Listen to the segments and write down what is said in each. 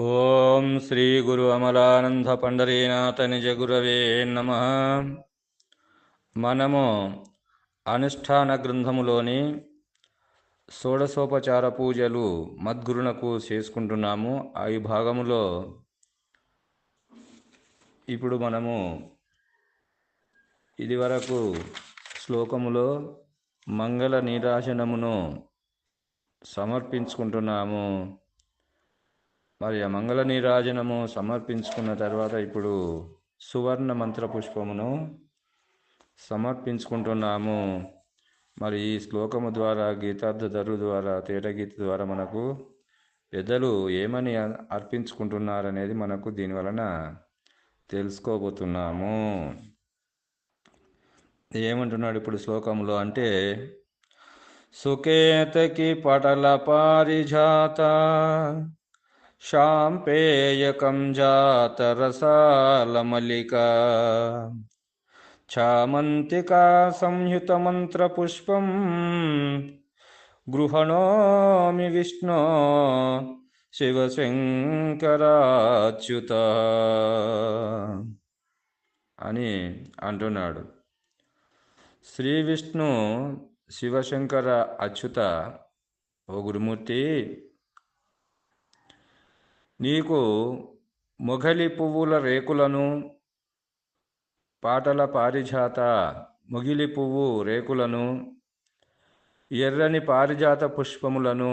ఓం శ్రీ గురు అమలానంద పండరీనాథ నిజ గురవే నమ. మనము అనుష్ఠాన గ్రంథములోని షోడశోపచార పూజలు మద్గురునకు చేసుకుంటున్నాము. ఆ భాగములో ఇప్పుడు మనము ఇదివరకు శ్లోకములో మంగళ నీరాజనమును సమర్పించుకుంటున్నాము. మరి ఆ మంగళ నీరాజనము సమర్పించుకున్న తర్వాత ఇప్పుడు సువర్ణ మంత్ర పుష్పమును సమర్పించుకుంటున్నాము. మరి ఈ శ్లోకము ద్వారా గీతార్థధరు ద్వారా తేటగీత ద్వారా మనకు పెద్దలు ఏమని అర్పించుకుంటున్నారనేది మనకు దీని వలన తెలుసుకోబోతున్నాము. ఏమంటున్నాడు ఇప్పుడు శ్లోకంలో అంటే సుకేతకి పటల పారిజాత శాంపేయకం జాత రసాల చామంతికా సంయుత మంత్ర పుష్పం గృహణోమి విష్ణు శివశంకరాచ్యుత అని అంటున్నాడు. శ్రీ విష్ణు శివశంకర అచ్యుత ఓ గురుమూర్తి నీకు మొఘలి పువ్వుల రేకులను పాటల పారిజాత ముగిలి పువ్వు రేకులను ఎర్రని పారిజాత పుష్పములను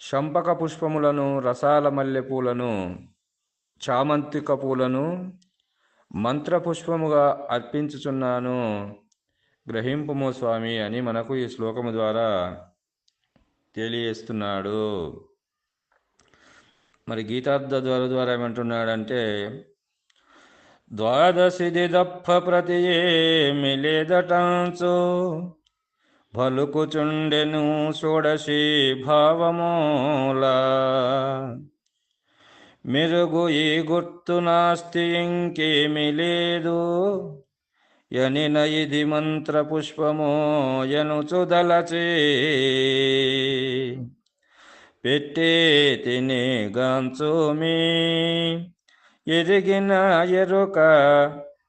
శంపక పుష్పములను రసాల మల్లెపూలను చామంతిక పూలను మంత్రపుష్పముగా అర్పించుచున్నాను. గ్రహింపుము స్వామి అని మనకు ఈ శ్లోకము ద్వారా తెలియజేస్తున్నాడు. మరి గీతార్థ ద్వారా ద్వారా ఏమంటున్నాడంటే ద్వాదశిది దప్ప ప్రతి మిలేదటంచు భలుకుచుండెను షోడశి భావమూల. మెరుగు ఈ గుర్తు నాస్తి ఇంకేమి లేదు యనిన ఇది మంత్ర పుష్పమో యనుచుదలచే. పెట్టే తిని గాంచుమి ఎరిగిన ఎరుక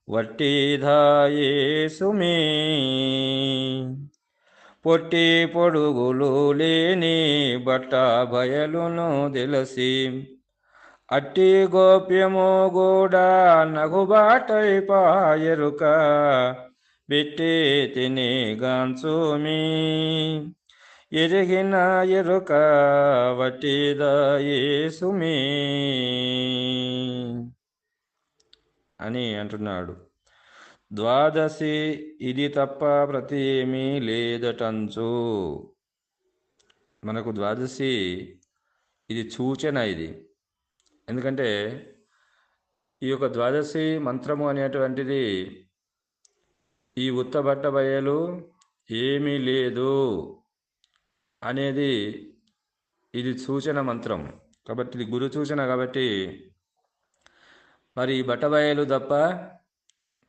వట్టిధాయే సుమి పొట్టి పొడుగులు లేని బట్ట బయలును తెలిసి అట్టి గోప్యము కూడా నగుబాటై పాయరుక బిట్టి తిని గాంచుమి ఎరిగిన ఎరుక వట్టిదయేసుమి అని అంటున్నాడు. ద్వాదశి ఇది తప్ప ప్రతి ఏమీ లేదటంచు. మనకు ద్వాదశి ఇది సూచన ఇది. ఎందుకంటే ఈ యొక్క ద్వాదశి మంత్రము అనేటువంటిది ఈ ఉత్తబట్ట బయలు ఏమీ లేదు అనేది ఇది సూచన మంత్రం. కాబట్టి ఇది గురు సూచన కాబట్టి మరి ఈ బట్టబయలు తప్ప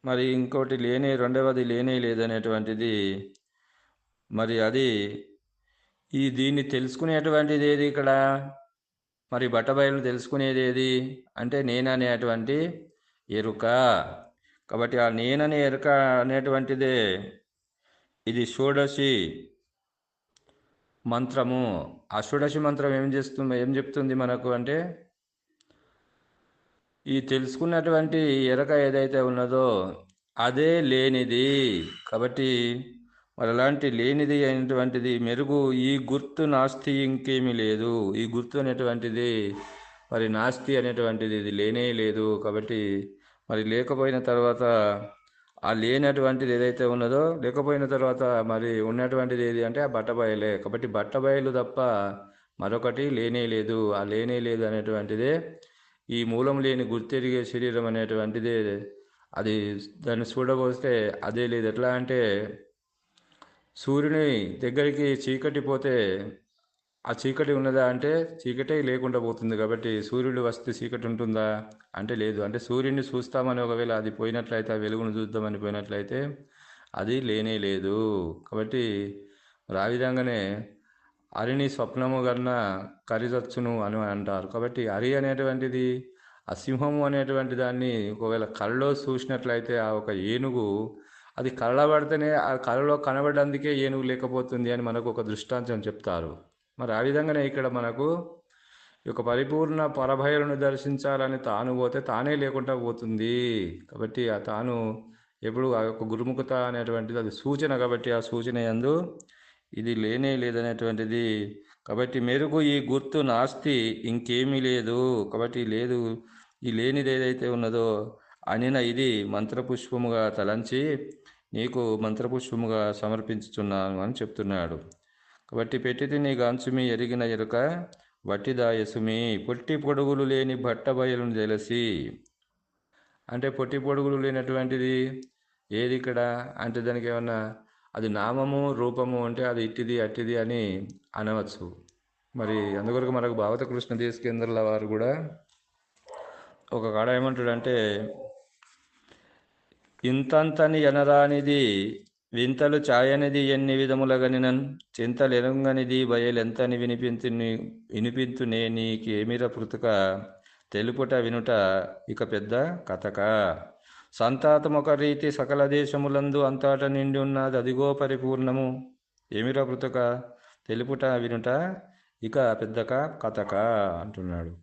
మరి ఇంకోటి లేనే రెండవది లేనే లేదనేటువంటిది మరి అది ఈ దీన్ని తెలుసుకునేటువంటిది ఏది ఇక్కడ? మరి బట్టబయలు తెలుసుకునేది ఏది అంటే నేననేటువంటి ఎరుక. కాబట్టి ఆ నేననే ఎరుక అనేటువంటిదే. ఇది షోడశి మంత్రము. ఆ షోడశి మంత్రం ఏం చేస్తుంది ఏం చెప్తుంది మనకు అంటే ఈ తెలుసుకున్నటువంటి ఎరక ఏదైతే ఉన్నదో అదే లేనిది. కాబట్టి మరి అలాంటి లేనిది అయినటువంటిది మెరుగు ఈ గుర్తు నాస్తి ఇంకేమీ లేదు. ఈ గుర్తు అనేటువంటిది మరి నాస్తి అనేటువంటిది ఇది లేనే లేదు. కాబట్టి మరి లేకపోయిన తర్వాత ఆ లేనటువంటిది ఏదైతే ఉన్నదో లేకపోయిన తర్వాత మరి ఉన్నటువంటిది ఏది అంటే ఆ బట్టబయలే. కాబట్టి బట్టబయలు తప్ప మరొకటి లేనే లేదు. ఆ లేనే లేదు అనేటువంటిదే ఈ మూలం లేని గుర్తెరిగే శరీరం అనేటువంటిదే. అది దాన్ని చూడబోస్తే అదే లేదు. ఎట్లా అంటే సూర్యుని దగ్గరికి చీకటి పోతే ఆ చీకటి ఉన్నదా అంటే చీకటే లేకుండా పోతుంది కాబట్టి సూర్యుడు వస్తే చీకటి ఉంటుందా అంటే లేదు. అంటే సూర్యుడిని చూస్తామని ఒకవేళ అది పోయినట్లయితే ఆ వెలుగును చూద్దామని పోయినట్లయితే అది లేనే లేదు. కాబట్టి ఆ విధంగానే అరిని స్వప్నము కన్నా కరిదచ్చును అని అంటారు. కాబట్టి అరి అనేటువంటిది ఆ సింహము అనేటువంటి దాన్ని ఒకవేళ కళ్ళలో చూసినట్లయితే ఆ ఒక ఏనుగు అది కళ్ళబడితేనే ఆ కళలో కనబడేందుకే ఏనుగు లేకపోతుంది అని మనకు ఒక దృష్టాంతం చెప్తారు. మరి ఆ విధంగానే ఇక్కడ మనకు ఈ యొక్క పరిపూర్ణ పరభయలను దర్శించాలని తాను పోతే తానే లేకుండా పోతుంది. కాబట్టి ఆ తాను ఎప్పుడు ఆ యొక్క గురుముఖత అనేటువంటిది అది సూచన కాబట్టి ఆ సూచన యందు ఇది లేనే లేదనేటువంటిది. కాబట్టి మెరుగు ఈ గుర్తు నాస్తి ఇంకేమీ లేదు. కాబట్టి లేదు ఈ లేనిది ఏదైతే ఉన్నదో అనిన ఇది మంత్రపుష్పముగా తలంచి నీకు మంత్రపుష్పముగా సమర్పించుతున్నాను అని చెప్తున్నాడు. కాబట్టి పెట్టితి నీ గాంచుమి ఎరిగిన ఎరుక వట్టిదాయసుమి. పొట్టి పొడుగులు లేని బట్ట బయలును తెలిసి అంటే పొట్టి పొడుగులు లేనటువంటిది ఏది ఇక్కడ? అంటే దానికి ఏమన్నా అది నామము రూపము అంటే అది ఇట్టిది అట్టిది అని అనవచ్చు. మరి అందుకొరకు మనకు భావత కృష్ణ దేశకేంద్రుల వారు కూడా ఒక కాడ ఏమంటాడంటే ఇంతంతని ఎనరానిది వింతలు ఛాయనిది ఎన్ని విధములగనినన్ చింతలెనుంగనిది బయలెంతని వినిపించు వినిపించునే నీకేమిర పృతుక తెలుపుట వినుట ఇక పెద్ద కథక. సంతాతమొక రీతి సకల దేశములందు అంతాట నిండి ఉన్నది అదిగో పరిపూర్ణము. ఏమిర పృతుక తెలుపుట వినుట ఇక పెద్దక కథక అంటున్నాడు.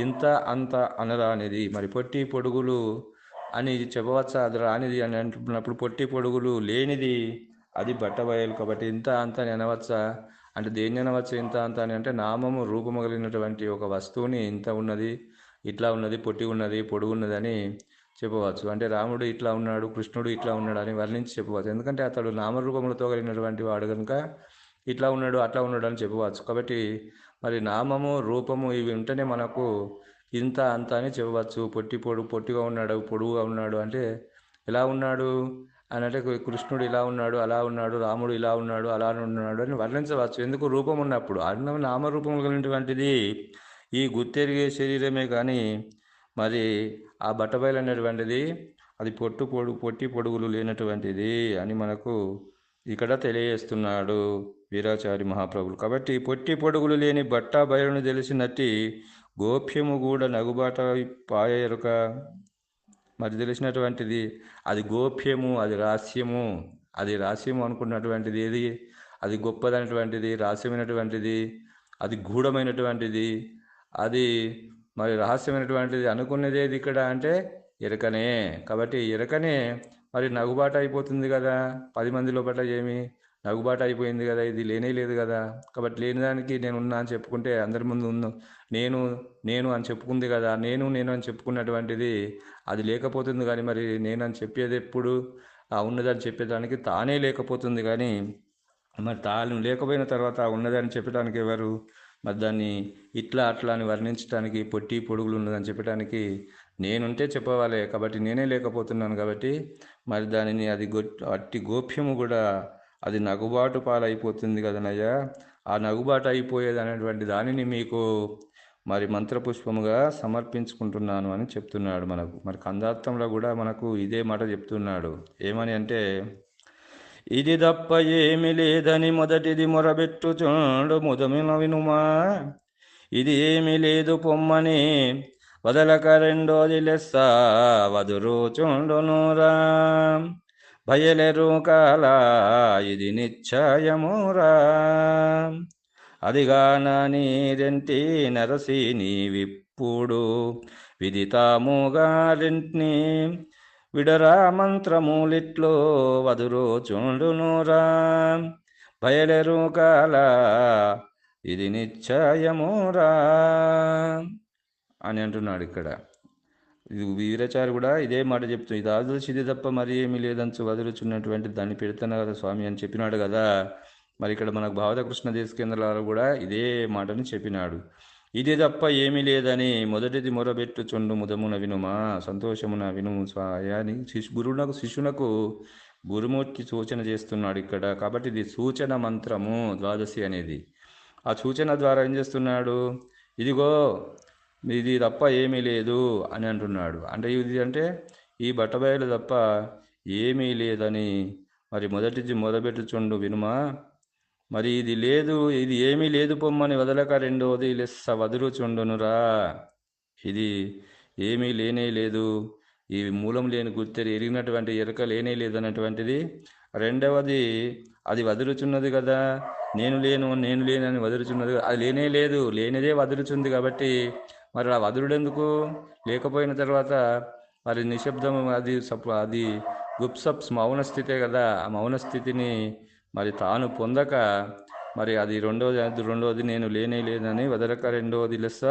ఇంత అంత అనరానిది. మరి పొట్టి పొడుగులు అని చెప్పవచ్చా? అది రానిది అని అంటున్నప్పుడు పొట్టి పొడుగులు లేనిది అది బట్టబయలు కాబట్టి ఇంత అంత అని అనవచ్చా? అంటే దేన్ని అనవచ్చు ఇంత అంత అని? అంటే నామము రూపము కలిగినటువంటి ఒక వస్తువుని ఇంత ఉన్నది ఇట్లా ఉన్నది పొట్టి ఉన్నది పొడుగు ఉన్నది అని చెప్పవచ్చు. అంటే రాముడు ఇట్లా ఉన్నాడు కృష్ణుడు ఇట్లా ఉన్నాడు అని వర్ణించి చెప్పవచ్చు. ఎందుకంటే అతడు నామరూపములతో కలిగినటువంటి వాడు కనుక ఇట్లా ఉన్నాడు అట్లా ఉన్నాడు అని చెప్పవచ్చు. కాబట్టి మరి నామము రూపము ఇవి ఉంటేనే మనకు ఇంత అంత అని చెప్పవచ్చు. పొట్టి పొడు పొట్టిగా ఉన్నాడు పొడుగుగా ఉన్నాడు అంటే ఎలా ఉన్నాడు? అని అంటే కృష్ణుడు ఇలా ఉన్నాడు అలా ఉన్నాడు రాముడు ఇలా ఉన్నాడు అలా ఉన్నాడు అని వర్ణించవచ్చు. ఎందుకు రూపం ఉన్నప్పుడు? అన్నం నామరూపం కలిగినటువంటిది ఈ గుర్తెరిగే శరీరమే కానీ మరి ఆ బట్టబయలు అనేటువంటిది అది పొట్టు పొడు పొట్టి పొడుగులు లేనటువంటిది అని మనకు ఇక్కడ తెలియజేస్తున్నాడు వీరాచారి మహాప్రభులు. కాబట్టి పొట్టి పొడుగులు లేని బట్టా బయలును తెలిసినట్టి గోప్యము కూడా నగుబాట పాయ ఎరుక. మరి తెలిసినటువంటిది అది గోప్యము అది రహస్యము. అది రహస్యము అనుకున్నటువంటిది ఏది? అది గొప్పదైనటువంటిది రహస్యమైనటువంటిది? అది గూఢమైనటువంటిది? అది మరి రహస్యమైనటువంటిది అనుకున్నది ఏది ఇక్కడ అంటే ఎరకనే. కాబట్టి ఎరకనే మరి నగుబాట అయిపోతుంది కదా. పది మంది లోపల ఏమి? నగుబాటు అయిపోయింది కదా ఇది లేనే లేదు కదా. కాబట్టి లేని దానికి నేను ఉన్నా అని చెప్పుకుంటే అందరి ముందు ఉన్న నేను నేను అని చెప్పుకుంది కదా నేను నేను అని చెప్పుకున్నటువంటిది అది లేకపోతుంది కానీ మరి నేను అని చెప్పేది ఎప్పుడు? ఆ ఉన్నదని చెప్పేదానికి తానే లేకపోతుంది కానీ మరి తాను లేకపోయిన తర్వాత ఉన్నదని చెప్పడానికి ఎవరు? మరి దాన్ని ఇట్లా అట్లా అని వర్ణించడానికి పొట్టి పొడుగులు ఉన్నదని చెప్పడానికి నేనుంటే చెప్పవాలి. కాబట్టి నేనే లేకపోతున్నాను కాబట్టి మరి దానిని అది గొట్టి అట్టి గోప్యము కూడా అది నగుబాటు పాలైపోతుంది కదనయ్యా. ఆ నగుబాటు అయిపోయేది అనేటువంటి దానిని మీకు మరి మంత్రపుష్పముగా సమర్పించుకుంటున్నాను అని చెప్తున్నాడు మనకు. మరి కందార్థంలో కూడా మనకు ఇదే మాట చెప్తున్నాడు. ఏమని అంటే ఇది తప్ప ఏమి లేదని మొదటిది మొరబెట్టుచుండు ముదమిన వినుమా. ఇది ఏమి లేదు పొమ్మని వదలక రెండోది లెస్స వదురుచుండునురా భయలేరు కాల ఇది నిశ్చయమురా. అదిగాన నీరెంటి నరసి నీవిప్పుడు విదితాముగా రెంట్ని విడరా మంత్రమూలిట్లో వదురు చుండునురా. బయలెరు కాల ఇది నిశ్చయమురా అని అంటున్నాడు ఇక్కడ. ఇది వీరాచారి కూడా ఇదే మాట చెప్తుంది. ఇది ఆదర్శిది తప్ప మరి ఏమీ లేదని వదులుచున్నటువంటి దాన్ని పెడతాను కదా స్వామి అని చెప్పినాడు కదా. మరి ఇక్కడ మనకు భావతకృష్ణ దేశ కేంద్రాలు కూడా ఇదే మాటని చెప్పినాడు. ఇది తప్ప ఏమీ లేదని మొదటిది మొరబెట్టుచుండు ముదమున వినుమా. సంతోషమున వినుము స్వాయాని శిశు గురువునకు శిష్యునకు గురుమూర్తి సూచన చేస్తున్నాడు ఇక్కడ. కాబట్టి ఇది సూచన మంత్రము ద్వాదశి అనేది. ఆ సూచన ద్వారా ఏం చేస్తున్నాడు? ఇదిగో ఇది తప్ప ఏమీ లేదు అని అంటున్నాడు. అంటే ఇది అంటే ఈ బట్టబయలు తప్ప ఏమీ లేదని మరి మొదటిది మొదబెట్టుచుండు వినుమా? మరి ఇది లేదు ఇది ఏమీ లేదు పొమ్మని వదలక రెండవది లెస్స వదులుచుండునురా. ఇది ఏమీ లేనే లేదు ఈ మూలం లేని గుర్తెరి ఎరిగినటువంటి ఎరక లేనే లేదు అన్నటువంటిది రెండవది అది వదులుచున్నది కదా నేను లేను నేను లేనని వదులుచున్నది అది లేనే లేదు లేనిదే వదులుచుంది కాబట్టి మరి ఆ వదులుడెందుకు లేకపోయిన తర్వాత మరి నిశ్శబ్దం అది సప్ అది గుప్సప్స్ మౌన స్థితే కదా ఆ మౌన స్థితిని మరి తాను పొందక మరి అది రెండోది అది రెండోది నేను లేనే లేదని వదలక రెండోది లెస్స.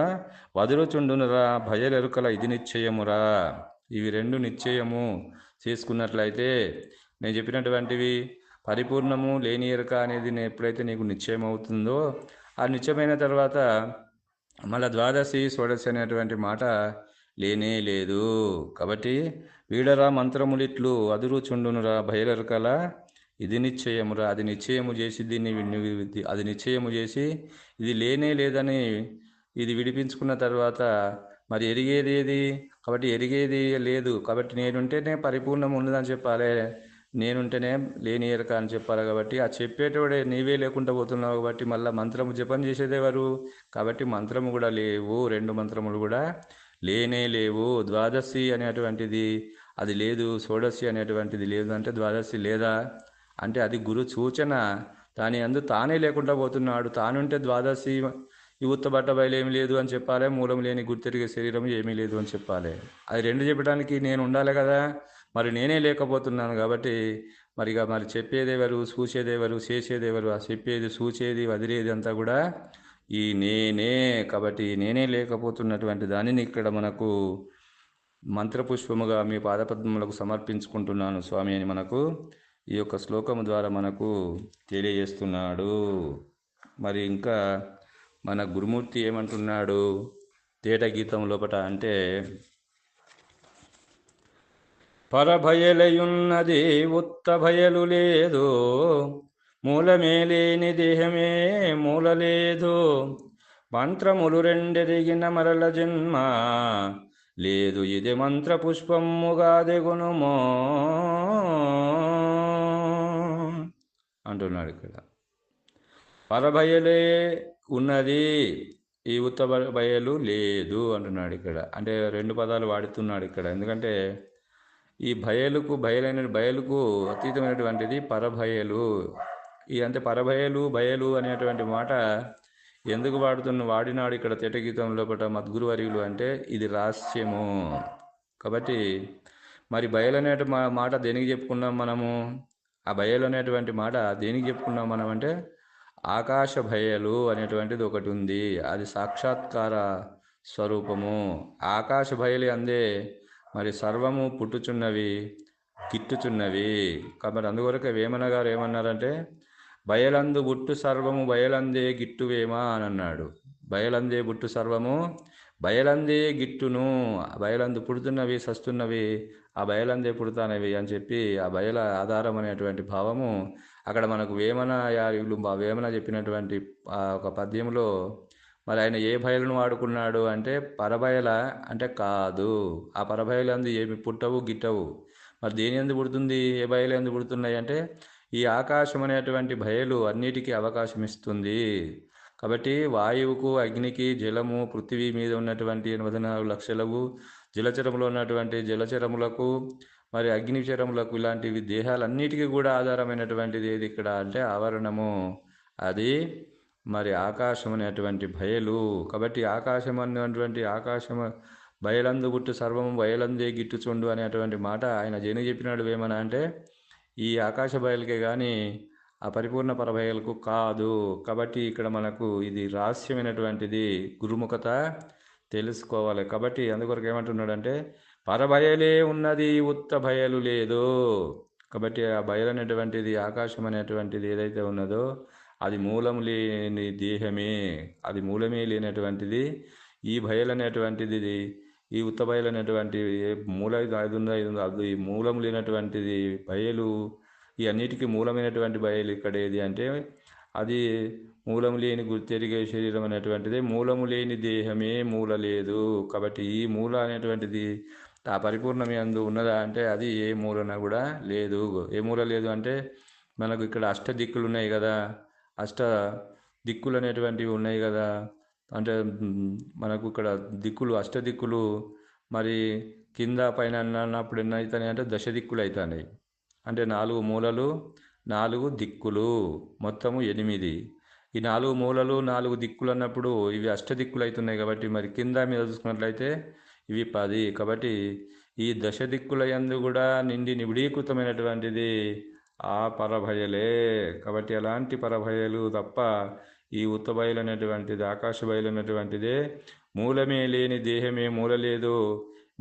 వదులుచుండునురా భయలెరుకల ఇది నిశ్చయమురా. ఇవి రెండు నిశ్చయము. చేసుకున్నట్లయితే నేను చెప్పినటువంటివి పరిపూర్ణము లేని ఎరుక అనేది ఎప్పుడైతే నీకు నిశ్చయం అవుతుందో ఆ నిశ్చయమైన తర్వాత మళ్ళా ద్వాదశి షోడశి అనేటువంటి మాట లేనే లేదు. కాబట్టి వీడరా మంత్రములిట్లు అదురుచుండునురా కల ఇది నిశ్చయమురా అది నిశ్చయము చేసి దీన్ని అది నిశ్చయము చేసి ఇది లేనే లేదని ఇది విడిపించుకున్న తర్వాత మరి ఎరిగేది ఏది? కాబట్టి ఎరిగేది లేదు. కాబట్టి నేనుంటేనే పరిపూర్ణం ఉన్నదని చెప్పాలి. నేనుంటేనే లేని ఎరక అని చెప్పాలి కాబట్టి ఆ చెప్పేటోడే నీవే లేకుండా పోతున్నావు కాబట్టి మళ్ళీ మంత్రము జపం చేసేదేవారు కాబట్టి మంత్రము కూడా లేవు రెండు మంత్రములు కూడా లేనే లేవు. ద్వాదశి అనేటువంటిది అది లేదు షోడశి అనేటువంటిది లేదు అంటే ద్వాదశి లేదా? అంటే అది గురు సూచన. దాని అందు తానే లేకుండా పోతున్నాడు. తానుంటే ద్వాదశి ఈ బట్ట బయలు లేదు అని చెప్పాలి మూలం లేని గుర్తెరిగే శరీరం ఏమీ లేదు అని చెప్పాలి. అది రెండు చెప్పడానికి నేను ఉండాలి కదా? మరి నేనే లేకపోతున్నాను కాబట్టి మరి ఇక మరి చెప్పేదేవరు చూసేదేవరు చేసేదేవరు ఆ చెప్పేది చూసేది వదిలేది అంతా కూడా ఈ నేనే కాబట్టి నేనే లేకపోతున్నటువంటి దానిని ఇక్కడ మనకు మంత్రపుష్పముగా మీ పాదపద్మములకు సమర్పించుకుంటున్నాను స్వామి అని మనకు ఈ యొక్క శ్లోకము ద్వారా మనకు తెలియజేస్తున్నాడు. మరి ఇంకా మన గురుమూర్తి ఏమంటున్నాడు? తేట గీతం లోపట అంటే పరభయలయున్నది ఉత్తభయలు లేదు. మూలమే లేని దేహమే మూల లేదు మంత్రములు రెండెరిగిన మరల జన్మ లేదు. ఇది మంత్ర పుష్పముగా దిగునుమో అంటున్నాడు ఇక్కడ. పరభయలే ఉన్నది ఈ ఉత్త భయలు లేదు అంటున్నాడు ఇక్కడ. అంటే రెండు పదాలు వాడుతున్నాడు ఇక్కడ. ఎందుకంటే ఈ భయలకు బయలైన బయలుకు అతీతమైనటువంటిది పరభయలు. ఈ అంటే పరభయలు భయలు అనేటువంటి మాట ఎందుకు వాడుతున్న వాడినాడు ఇక్కడ తెటగీతం లోపల మద్గురు వర్యులు అంటే ఇది రహస్యము. కాబట్టి మరి బయలు అనే మా- మాట దేనికి చెప్పుకున్నాం మనము? ఆ బయలు అనేటువంటి మాట దేనికి చెప్పుకున్నాం మనం అంటే ఆకాశ భయలు అనేటువంటిది ఒకటి ఉంది. అది సాక్షాత్కార స్వరూపము. ఆకాశ భయలు అందే మరి సర్వము పుట్టుచున్నవి గిట్టుచున్నవి కాబట్టి అందువరకు వేమన గారు ఏమన్నారంటే బయలందు బుట్టు సర్వము బయలందే గిట్టువేమా అని అన్నాడు బయలందే బుట్టు సర్వము బయలందే గిట్టును బయలందు పుడుతున్నవి సస్తున్నవి ఆ బయలందే పుడతానవి అని చెప్పి ఆ బయల ఆధారం అనేటువంటి భావము అక్కడ మనకు వేమన యారులు వేమన చెప్పినటువంటి ఆ ఒక పద్యంలో మరి ఆయన ఏ బయలును వాడుకున్నాడు అంటే పరబయల అంటే కాదు. ఆ పరబయలందు ఏమి పుట్టవు గిట్టవు. మరి దేని ఎందు పుడుతుంది ఏ బయలు ఎందు పుడుతున్నాయి అంటే ఈ ఆకాశం అనేటువంటి బయలు అన్నిటికీ అవకాశం ఇస్తుంది కాబట్టి వాయువుకు అగ్నికి జలము పృథివీ మీద ఉన్నటువంటి ఎనభై నాలుగు లక్షలకు జలచరములో ఉన్నటువంటి జలచరములకు మరి అగ్నిచరములకు ఇలాంటివి దేహాలన్నిటికీ కూడా ఆధారమైనటువంటిది ఏది ఇక్కడ అంటే ఆవరణము. అది మరి ఆకాశం అనేటువంటి బయలు కాబట్టి ఆకాశం అనేటువంటి ఆకాశం బయలందు గుట్టు సర్వం బయలందే గిట్టుచుండు అనేటువంటి మాట ఆయన జైన చెప్పినాడు ఏమన్నా అంటే ఈ ఆకాశ బయలుకే కానీ ఆ పరిపూర్ణ పరబయలకు కాదు. కాబట్టి ఇక్కడ మనకు ఇది రహస్యమైనటువంటిది గురుముఖత తెలుసుకోవాలి. కాబట్టి అందుకొరకు ఏమంటున్నాడంటే పరభయలే ఉన్నది ఉత్త భయలు లేదు. కాబట్టి ఆ బయలు అనేటువంటిది ఆకాశం అనేటువంటిది ఏదైతే ఉన్నదో అది మూలం లేని దేహమే అది మూలమే లేనటువంటిది. ఈ భయలు అనేటువంటిది ఈ ఉత్త బయలు మూల అది ఉందో ఇది ఉందో అది మూలం లేనటువంటిది బయలు ఈ అన్నిటికీ మూలమైనటువంటి బయలు ఇక్కడ ఏది అంటే అది మూలము లేని గుర్తెరిగే శరీరం అనేటువంటిది. మూలము లేని దేహమే మూల లేదు. కాబట్టి ఈ మూల అనేటువంటిది ఆ పరిపూర్ణమే అందు ఉన్నదా అంటే అది ఏ మూలన కూడా లేదు. ఏ మూల లేదు అంటే మనకు ఇక్కడ అష్టదిక్కులు ఉన్నాయి కదా. అష్ట దిక్కులు అనేటువంటివి ఉన్నాయి కదా. అంటే మనకు ఇక్కడ దిక్కులు అష్ట దిక్కులు మరి కింద పైన అన్నప్పుడు ఎన్ని అవుతాయి అంటే దశ దిక్కులు అవుతాయి అంటే నాలుగు మూలలు నాలుగు దిక్కులు మొత్తము ఎనిమిది. ఈ నాలుగు మూలలు నాలుగు దిక్కులు అన్నప్పుడు ఇవి అష్ట దిక్కులు అవుతున్నాయి కాబట్టి మరి కింద మీద చూసుకున్నట్లయితే ఇవి పది. కాబట్టి ఈ దశ దిక్కుల యందు కూడా నిండి నిబిడీకృతమైనటువంటిది ఆ పరభయలే. కాబట్టి అలాంటి పరభయలు తప్ప ఈ ఉత్తబయలు అనేటువంటిది ఆకాశ బయలైనటువంటిదే. మూలమే లేని దేహమే మూల లేదు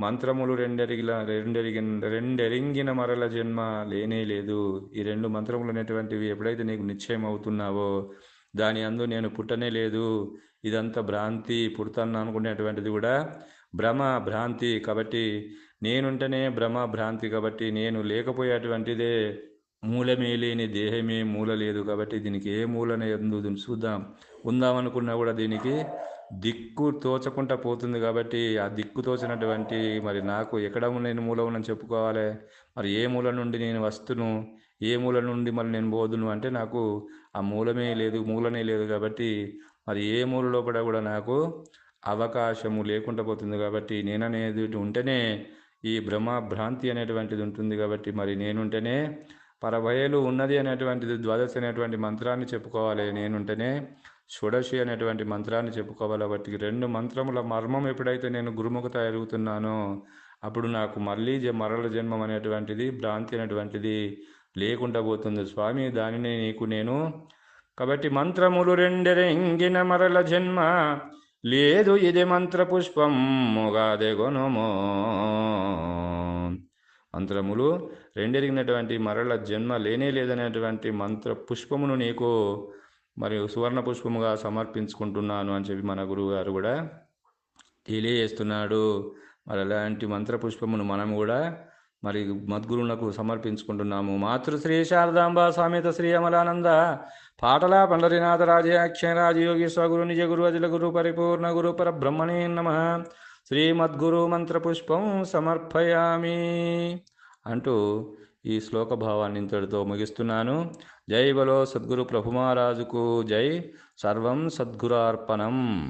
మంత్రములు రెండెరిగిల రెండెరిగిన రెండెరింగిన మరల జన్మ లేనే లేదు. ఈ రెండు మంత్రములు అనేటువంటివి ఎప్పుడైతే నీకు నిశ్చయం అవుతున్నావో దాని అందు నేను పుట్టనే లేదు. ఇదంతా భ్రాంతి పుడతాను అనుకునేటువంటిది కూడా భ్రమ భ్రాంతి. కాబట్టి నేనుంటేనే భ్రమ భ్రాంతి. కాబట్టి నేను లేకపోయేటువంటిదే మూలమే లేని దేహమే మూల లేదు కాబట్టి దీనికి ఏ మూలనే ఎందు చూద్దాం. ఉందామనుకున్నా కూడా దీనికి దిక్కు తోచకుండా పోతుంది కాబట్టి ఆ దిక్కు తోచినటువంటి మరి నాకు ఎక్కడ నేను మూల ఉన్నని చెప్పుకోవాలి? మరి ఏ మూల నుండి నేను వస్తును? ఏ మూల నుండి మరి నేను పోదును? అంటే నాకు ఆ మూలమే లేదు మూలనే లేదు కాబట్టి మరి ఏ మూల లోపల కూడా నాకు అవకాశము లేకుండా పోతుంది కాబట్టి నేననేది ఉంటేనే ఈ భ్రమ భ్రాంతి అనేటువంటిది ఉంటుంది కాబట్టి మరి నేనుంటేనే పరభయలు ఉన్నది అనేటువంటిది ద్వాదశి అనేటువంటి మంత్రాన్ని చెప్పుకోవాలి. నేనుంటేనే షోడశి అనేటువంటి మంత్రాన్ని చెప్పుకోవాలి. వాటికి రెండు మంత్రముల మర్మం ఎప్పుడైతే నేను గురుముఖత ఎరుగుతున్నానో అప్పుడు నాకు మళ్ళీ జ- మరల జన్మం అనేటువంటిది భ్రాంతి అనేటువంటిది లేకుండా పోతుంది. స్వామి దానిని నీకు నేను కాబట్టి మంత్రములు రెండెరెంగిన మరల జన్మ. లేదు ఇది మంత్ర పుష్పం మొగాదే గొనమో. మంత్రములు రెండెరిగినటువంటి మరల జన్మ లేనే లేదనేటువంటి మంత్ర పుష్పమును నీకు మరియు సువర్ణ పుష్పముగా సమర్పించుకుంటున్నాను అని చెప్పి మన గురువు గారు కూడా తెలియజేస్తున్నాడు. మరి అలాంటి మంత్ర పుష్పమును మనం కూడా మరి మద్గురువులకు సమర్పించుకుంటున్నాము. మాతృశ్రీ శారదాంబ సామెత శ్రీ అమలానంద పాటల పండరినాథ రాజయోగి స్వగురు నిజ గురు అజిల గురు పరిపూర్ణ గురు పరబ్రహ్మణే నమ. శ్రీమద్గురు మంత్ర పుష్పం సమర్పయామి. అంటూ ఈ శ్లోక భావాన్ని ఇంతటితో ముగిస్తున్నాను. జై బలో సద్గురు ప్రభుమహారాజుకు జై. సర్వం సద్గురార్పణం.